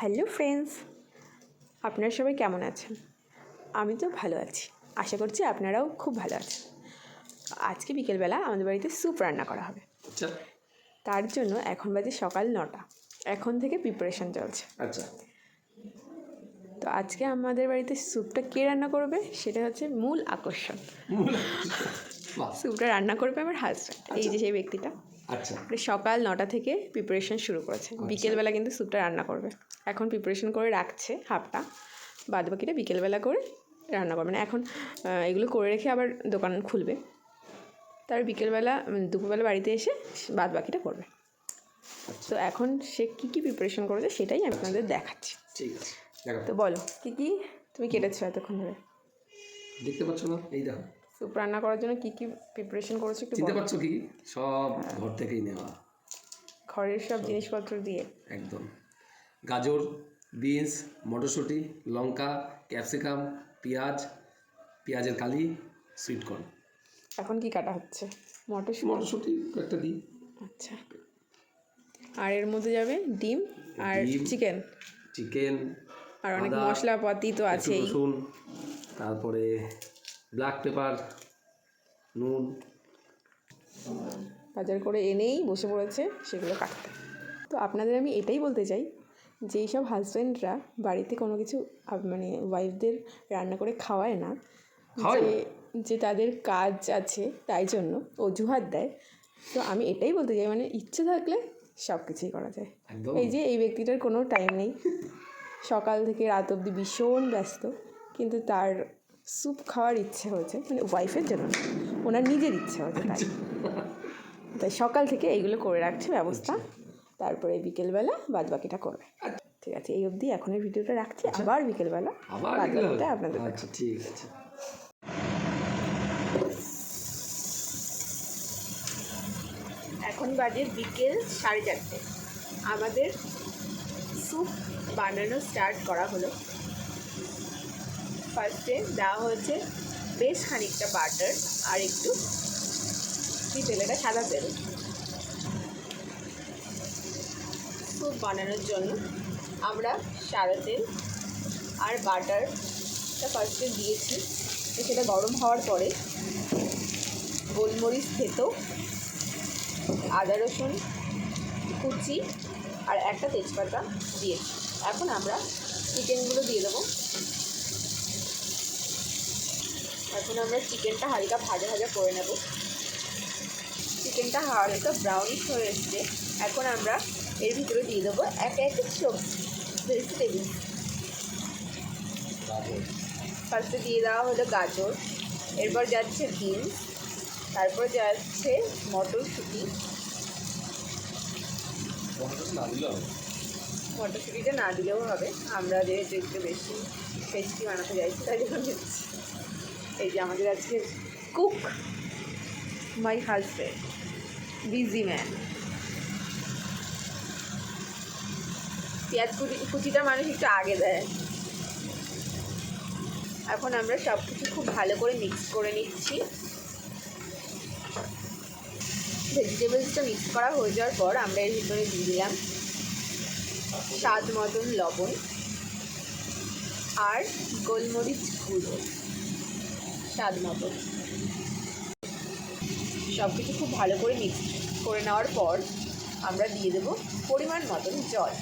Hello friends আপনারা সবাই কেমন আছেন? আমি তো ভালো আছি। আশা করছি আপনারাও খুব ভালো আছেন। আজকে বিকেলবেলা আমাদের বাড়িতে স্যুপ রান্না করা হবে। আচ্ছা। তার জন্য এখন বাজে সকাল নটা। এখন থেকে প্রিপারেশন চলছে। আচ্ছা। তো আজকে আমাদের বাড়িতে স্যুপটা কে রান্না করবে? সেটা হচ্ছে মূল আকর্ষণ। স্যুপটা রান্না করবে আমার হাজব্যান্ড এই যে সেই ব্যক্তিটা। আচ্ছা। মানে সকাল নটা থেকে প্রিপারেশন শুরু করেছে। বিকেলবেলা কিন্তু স্যুপটা রান্না করবে। এখন প্রিপারেশন করে রাখছে হাফটা। বাদ বাকিটা বিকেলবেলা করে রান্না করবে। না এখন এগুলো করে রেখে আবার দোকান খুলবে। তার বিকেলবেলা দুপুরবেলা বাড়িতে এসে বাদ বাকিটা করবে তো এখন সে কী কী প্রিপারেশন করেছে সেটাই আমি আপনাদের দেখাচ্ছি। ঠিক আছে। তো বলো কী কী তুমি কেটেছো এতক্ষণ ধরে? দেখতে পাচ্ছ না? এই দেখো। স্যুপ রান্না করার জন্য কী কী প্রিপারেশন করেছ একটু চিনতে পারছ কি? সব ঘর থেকেই নেওয়া। ঘরের সব জিনিসপত্র দিয়ে। একদম। গাজর বিনস মটরশুঁটি লঙ্কা ক্যাপসিকাম পেঁয়াজ পেঁয়াজের কালি সুইট কর্ন এখন কি কাটা হচ্ছে? মটরশুঁটি? মটরশুঁটি একটা দিই আচ্ছা। আর এর মধ্যে যাবে ডিম আর চিকেন চিকেন আর অনেক মশলাপাতি তো আছেই। রসুন তারপরে ব্ল্যাক পেপার নুন। বাজার করে এনেই বসে পড়েছে সেগুলো কাটতে। তো আপনাদের আমি এটাই বলতে চাই যেই সব হাজব্যান্ডরা বাড়িতে কোনো কিছু মানে ওয়াইফদের রান্না করে খাওয়ায় না যে যে তাদের কাজ আছে তাই জন্য অজুহাত দেয়। তো আমি এটাই বলতে চাই মানে ইচ্ছে থাকলে সব কিছুই করা যায়। এই যে এই ব্যক্তিটার কোনো টাইম নেই। সকাল থেকে রাত অবধি ভীষণ ব্যস্ত কিন্তু তার স্যুপ খাওয়ার ইচ্ছে হয়েছে মানে ওয়াইফের জন্য। ওনার নিজের ইচ্ছে হয়েছে তাই। তাই সকাল থেকে এইগুলো করে রাখছে ব্যবস্থা। তারপরে বিকেলবেলা বাদ বাকিটা করবে। ঠিক আছে এই অবধি এখনের ভিডিওটা রাখছি। আবার বিকেলবেলা বাদ বাকিটা আপনাদের আচ্ছা ঠিক আছে। এখন বাজে বিকেল সাড়ে চারটে। আমাদের স্যুপ বানানো স্টার্ট করা হলো। ফার্স্টে দেওয়া হয়েছে বেশ খানিকটা বাটার আর একটু কী তেল, এটা সাদা তেল। স্যুপ বানানোর জন্য আমরা সাদা তেল আর বাটারটা ফার্স্টে দিয়েছি। সেটা গরম হওয়ার পরে গোলমরিচ, থেতো, আদা রসুন, কুচি আর একটা তেজপাতা দিয়েছি। এখন আমরা চিকেনগুলো দিয়ে দেবো। এখন আমরা চিকেনটা হালকা ভাজা ভাজা করে নেব। চিকেনটা হালকা ব্রাউনিশ হয়ে এসছে। এখন আমরা এর ভিতরে দিয়ে দেবো এক এক সবজি ভেজিটেবিল ফার্স্টে দিয়ে দেওয়া হলো গাজর, এরপর যাচ্ছে বিনস তারপর যাচ্ছে মটরশুঁটি। মটরশুঁটিটা না দিলেও হবে, আমরা যেহেতু একটু বেশি টেস্টি বানাতে চাইছি, তাই জন্য দিচ্ছি। এই যে আমাদের আজকে cook my husband busy man পেঁয়াজ কুচি কুচিটা মানুষ একটু আগে দেয়। এখন আমরা সব কিছু খুব ভালো করে মিক্স করে নিচ্ছি। ভেজিটেবলসটা মিক্স করা হয়ে যাওয়ার পর আমরা এর ভিতরে দিয়ে দিলাম স্বাদ মতন লবণ আর গোলমরিচ গুঁড়ো। স্বাদ মতো সব কিছু খুব ভালো করে মিক্স করে নেওয়ার পর আমরা দিয়ে দেবো পরিমাণ মতন জল।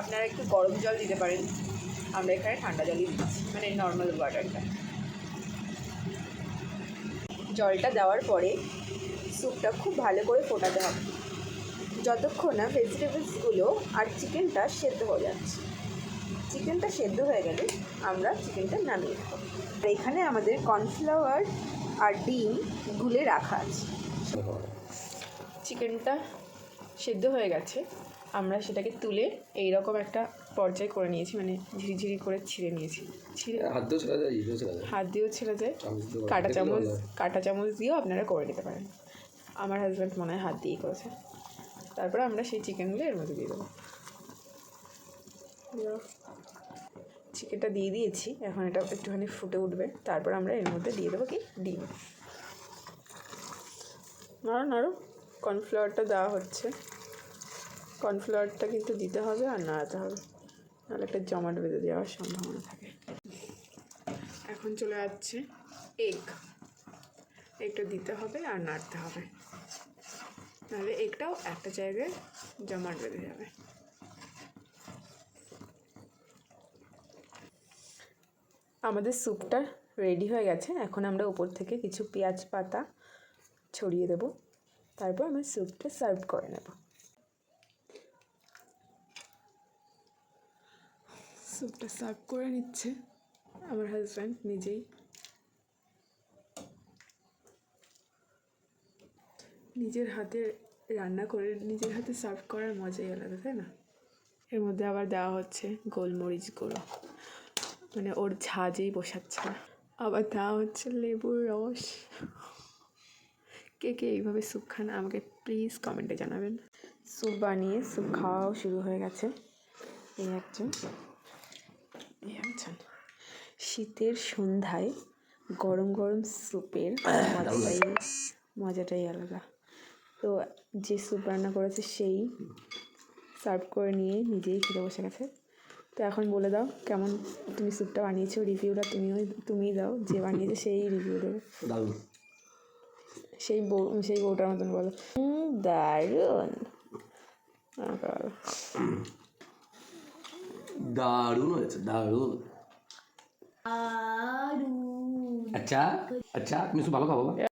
আপনারা একটু গরম জল দিতে পারেন। আমরা এখানে ঠান্ডা জলই দিচ্ছি মানে নর্মাল ওয়াটারটা জলটা দেওয়ার পরে স্যুপটা খুব ভালো করে ফোটাতে হবে। যতক্ষণ না ভেজিটেবলসগুলো আর চিকেনটা সেদ্ধ হয়ে যাচ্ছে। চিকেনটা সেদ্ধ হয়ে গেলে আমরা চিকেনটা নামিয়ে দেবো আর এখানে আমাদের কর্নফ্লাওয়ার আর ডিম গুলে রাখা আছে। চিকেনটা সেদ্ধ হয়ে গেছে। আমরা সেটাকে তুলে এই রকম একটা পর্যায়ে করে নিয়েছি মানে ঝিরিঝিরি করে ছিঁড়ে নিয়েছি। ছিঁড়ে হাত দিয়েও ছেড়া যায় হাত দিয়েও ছেড়ে যায়। কাটা চামচ। কাটা চামচ দিয়েও আপনারা করে নিতে পারেন। আমার হাজব্যান্ড মনে হয় হাত দিয়েই করেছে। তারপরে আমরা সেই চিকেনগুলো এর মধ্যে দিয়ে দেবো। চিকেনটা দিয়ে দিয়েছি। এখন এটা একটুখানি ফুটে উঠবে। তারপর আমরা এর মধ্যে দিয়ে দেবো কি? ডিম। নাড়ো নাড়ো। কর্নফ্লাওয়ারটা দেওয়া হচ্ছে। কর্নফ্লাওয়ারটা কিন্তু দিতে হবে আর নাড়াতে হবে। নাহলে একটা জমাট বেঁধে দেওয়ার সম্ভাবনা থাকে। এখন চলে যাচ্ছে এগ। এগটা দিতে হবে আর নাড়তে হবে। নাহলে এগটাও একটা জায়গায় জমাট বেঁধে যাবে। আমাদের স্যুপটা রেডি হয়ে গেছে। এখন আমরা উপর থেকে কিছু পেঁয়াজ পাতা ছড়িয়ে দেব। তারপর আমরা স্যুপটা সার্ভ করে নেব। স্যুপটা সার্ভ করে নিচ্ছে আমার হাজব্যান্ড নিজেই। নিজের হাতে রান্না করে, নিজের হাতে সার্ভ করার মজাই আলাদা, তাই না? এর মধ্যে আবার দেওয়া হচ্ছে গোলমরিচ গুঁড়ো। মানে ওর ঝাঁজেই বসাচ্ছে। না আবার দেওয়া হচ্ছে লেবুর রস। কে কে এইভাবে স্যুপ খান, আমাকে প্লিজ কমেন্টে জানাবেন। স্যুপ বানিয়ে স্যুপ খাওয়াও শুরু হয়ে গেছে। এই একজন এই একজন। শীতের সন্ধ্যায় গরম গরম স্যুপের মজাটাই মজাটাই আলাদা। তো যে স্যুপ রান্না করেছে সেই, সার্ভ করে নিয়ে নিজেই খেতে বসে গেছে। তো এখন বলে দাও কেমন তুমি স্যুপটা বানিয়েছো রিভিউটা তুমিও তুমিই দাও যে বানিয়েছে সেই রিভিউ দেবে। দারুণ। সেই বউ সেই বউটার মতন বলো। "উম, দারুণ। দারুণ হয়েছে দারুণ। আচ্ছা আচ্ছা তুমি শুধু ভালো খাব?